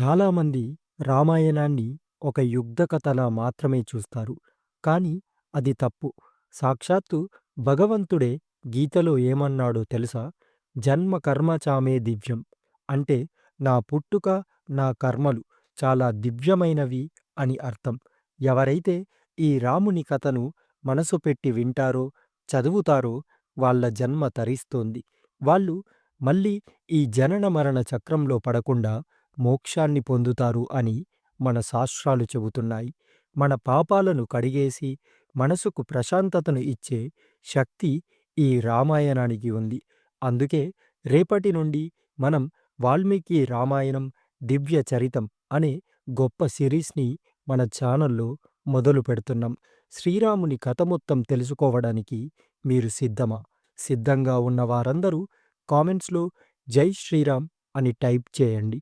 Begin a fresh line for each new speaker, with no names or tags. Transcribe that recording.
చాలామంది రామాయణాన్ని ఒక యుద్ధ కథలా మాత్రమే చూస్తారు. కానీ అది తప్పు. సాక్షాత్తు భగవంతుడే గీతలో ఏమన్నాడో తెలుసా? జన్మ కర్మ చామే దివ్యం. అంటే నా పుట్టుక, నా కర్మలు చాలా దివ్యమైనవి అని అర్థం. ఎవరైతే ఈ రాముని కథను మనసు పెట్టి వింటారో, చదువుతారో వాళ్ళ జన్మ తరిస్తోంది. వాళ్ళు మళ్ళీ ఈ జనన మరణ చక్రంలో పడకుండా మోక్షాన్ని పొందుతారు అని మన శాస్త్రాలు చెబుతున్నాయి. మన పాపాలను కడిగేసి మనసుకు ప్రశాంతతను ఇచ్చే శక్తి ఈ రామాయణానికి ఉంది. అందుకే రేపటి నుండి మనం వాల్మీకి రామాయణం దివ్య చరితం అనే గొప్ప సిరీస్‌ని మన ఛానల్‌లో మొదలుపెడుతున్నాం. శ్రీరాముని కథ మొత్తం తెలుసుకోవడానికి మీరు సిద్ధమా? సిద్ధంగా ఉన్న వారందరూ కామెంట్స్‌లో జై శ్రీరామ్ అని టైప్ చేయండి.